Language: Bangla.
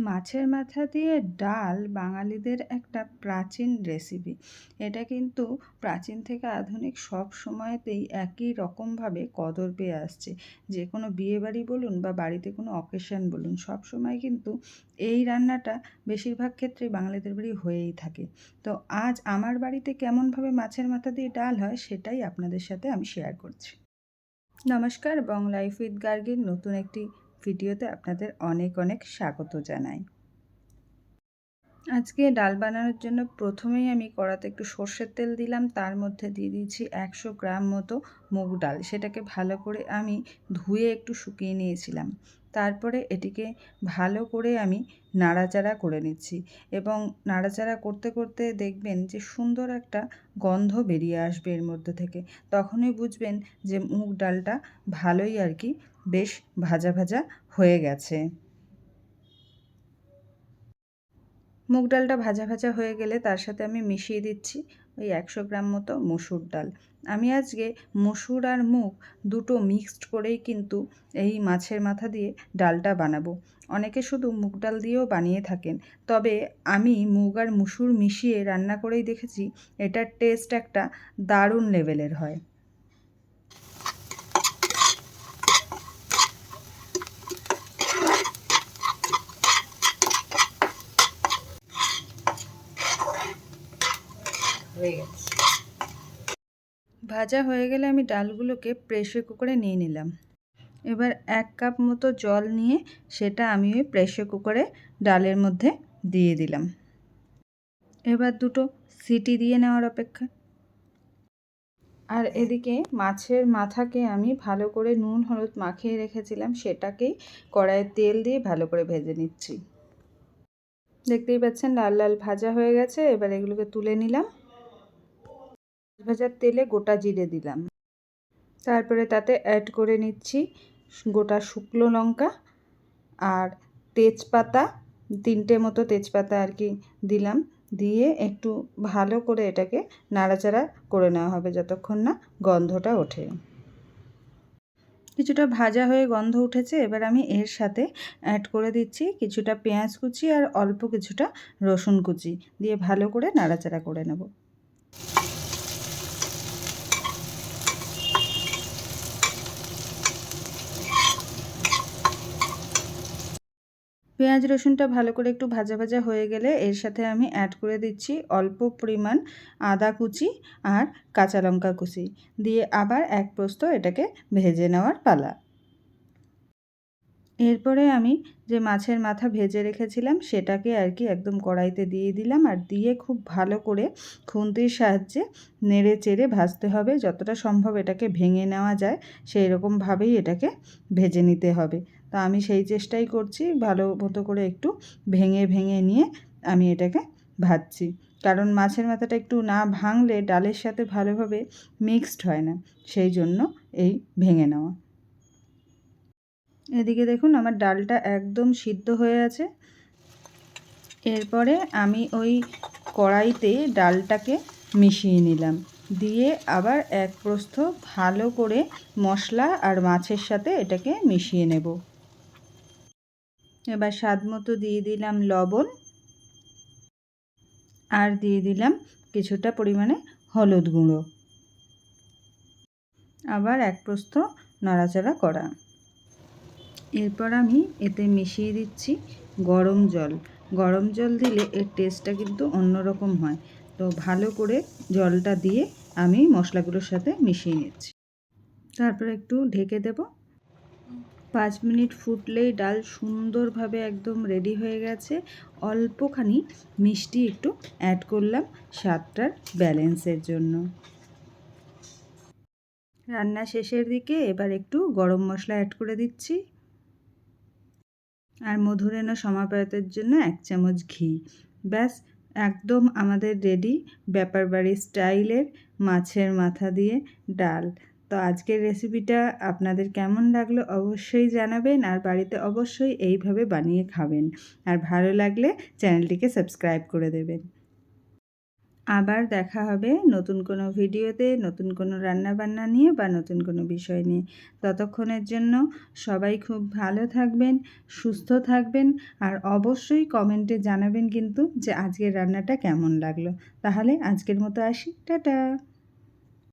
মাছের মাথা দিয়ে ডাল বাঙালিদের একটা প্রাচীন রেসিপি এটা কিন্তু প্রাচীন থেকে আধুনিক সব সময়তেই একই রকমভাবে কদর পেয়ে আসছে। যে কোনো বিয়েবাড়ি বলুন বা বাড়িতে কোনো অকেশন বলুন, সব সময় কিন্তু এই রান্নাটা বেশিরভাগ ক্ষেত্রে বাঙালিদের বাড়ি হয়েই থাকে। তো আজ আমার বাড়িতে কেমনভাবে মাছের মাথা দিয়ে ডাল হয় সেটাই আপনাদের সাথে আমি শেয়ার করছি। নমস্কার, বং লাইফ উইথ গার্গির নতুন একটি ভিডিওতে আপনাদের অনেক অনেক স্বাগত জানাই। আজকে ডাল বানানোর জন্য প্রথমেই আমি কড়াতে একটু সর্ষের তেল দিলাম, তার মধ্যে দিয়ে দিয়েছি একশো গ্রাম মতো মুগ ডাল। সেটাকে ভালো করে আমি ধুয়ে একটু শুকিয়ে নিয়েছিলাম। তারপরে এটিকে ভালো করে আমি নাড়াচাড়া করে নিচ্ছি এবং নাড়াচাড়া করতে করতে দেখবেন যে সুন্দর একটা গন্ধ বেরিয়ে আসবে এর মধ্যে থেকে। তখনই বুঝবেন যে মুগ ডালটা ভালোই আর কি বেশ ভাজা ভাজা হয়ে গেছে। মুগ ডালটা ভাজা ভাজা হয়ে গেলে তার সাথে আমি মিশিয়ে দিচ্ছি ওই একশো গ্রাম মতো মসুর ডাল। আমি আজকে মসুর আর মুগ দুটো মিক্সড করেই কিন্তু এই মাছের মাথা দিয়ে ডালটা বানাবো। অনেকে শুধু মুগ ডাল দিয়েও বানিয়ে থাকেন, তবে আমি মুগ আর মুসুর মিশিয়ে রান্না করেই দেখেছি এটার টেস্ট একটা দারুণ লেভেলের হয়। হয়ে গেছে। ভাজা হয়ে গেলে আমি ডালগুলোকে প্রেশার কুকারে নিয়ে নিলাম। এবার এক কাপ মতো জল নিয়ে সেটা আমি ওই প্রেশার কুকারে ডালের মধ্যে দিয়ে দিলাম। এবার দুটো সিটি দিয়ে নেওয়ার অপেক্ষা। আর এদিকে মাছের মাথাকে আমি ভালো করে নুন, হলুদ মাখিয়ে রেখেছিলাম সেটাকেই কড়াইয়ে তেল দিয়ে ভালো করে ভেজে নিচ্ছি। দেখতেই পাচ্ছেন লাল লাল ভাজা হয়ে গেছে, এবার এগুলোকে তুলে নিলাম। ভাজার তেলে গোটা জিরে দিলাম। তারপরে তাতে অ্যাড করে নিচ্ছি গোটা শুকনো লঙ্কা আর তেজপাতা। তিনটে মতো তেজপাতা আর কি দিলাম। দিয়ে একটু ভালো করে এটাকে নাড়াচাড়া করে নেওয়া হবে যতক্ষণ না গন্ধটা ওঠে। কিছুটা ভাজা হয়ে গন্ধ উঠেছে। এবার আমি এর সাথে অ্যাড করে দিচ্ছি কিছুটা পেঁয়াজ কুচি আর অল্প কিছুটা রসুন কুচি। দিয়ে ভালো করে নাড়াচাড়া করে নেব। পেঁয়াজ রসুনটা ভালো করে একটু ভাজা ভাজা হয়ে গেলে এর সাথে আমি অ্যাড করে দিচ্ছি অল্প পরিমাণ আদা কুচি আর কাঁচা লঙ্কা কুচি। দিয়ে আবার এক প্রস্ত এটাকে ভেজে নেওয়ার পালা। এরপরে আমি যে মাছের মাথা ভেজে রেখেছিলাম সেটাকে আর কি একদম কড়াইতে দিয়ে দিলাম আর দিয়ে খুব ভালো করে খুন্তির সাহায্যে নেড়ে চেড়ে ভাজতে হবে। যতটা সম্ভব এটাকে ভেঙে নেওয়া যায় সেই রকমভাবেই এটাকে ভেজে নিতে হবে। তো আমি সেই চেষ্টাই করছি ভালো মতো করে একটু ভেঙে ভেঙে নিয়ে আমি এটাকে ভাজছি। কারণ মাছের মাথাটা একটু না ভাঙলে ডালের সাথে ভালোভাবে মিক্সড হয় না, সেই জন্য এই ভেঙে নেওয়া। এদিকে দেখুন আমার ডালটা একদম সিদ্ধ হয়ে আছে। এরপরে আমি ওই কড়াইতে ডালটাকে মিশিয়ে নিলাম। দিয়ে আবার এক প্রস্থ ভালো করে মশলা আর মাছের সাথে এটাকে মিশিয়ে নেব। এবার স্বাদ মতো দিয়ে দিলাম লবণ। আর দিয়ে দিলাম কিছুটা পরিমাণে হলুদ গুঁড়ো। আবার এক প্রস্থ নাড়াচাড়া করা। এরপর আমি এতে মিশিয়ে দিচ্ছি গরম জল। গরম জল দিলে এর টেস্টটা কিন্তু অন্যরকম হয়। তো ভালো করে জলটা দিয়ে আমি মশলাগুলোর সাথে মিশিয়ে নিচ্ছি। তারপর একটু ঢেকে দেব। পাঁচ মিনিট ফুটলেই ডাল সুন্দরভাবে একদম রেডি হয়ে গেছে। অল্পখানি মিষ্টি একটু অ্যাড করলাম স্বাদটার ব্যালেন্সের জন্য। রান্না শেষের দিকে এবার একটু গরম মশলা অ্যাড করে দিচ্ছি। আর মধুরেণ সমাপ্রাতের জন্য এক চামচ ঘি। ব্যাস, একদম আমাদের রেডি ব্যাপার বাড়ি স্টাইলের মাছের মাথা দিয়ে ডাল। তো আজকের রেসিপিটা আপনাদের কেমন লাগল অবশ্যই জানাবেন আর বাড়িতে অবশ্যই এইভাবে বানিয়ে খাবেন। আর ভালো লাগলে চ্যানেলটিকে সাবস্ক্রাইব করে দেবেন। আবার দেখা হবে নতুন কোনো ভিডিওতে, নতুন কোনো রান্নাবান্না নিয়ে বা নতুন কোনো বিষয় নিয়ে। ততক্ষণের জন্য সবাই খুব ভালো থাকবেন, সুস্থ থাকবেন আর অবশ্যই কমেন্টে জানাবেন কিন্তু যে আজকের রান্নাটা কেমন লাগল। তাহলে আজকের মতো আসি। টাটা!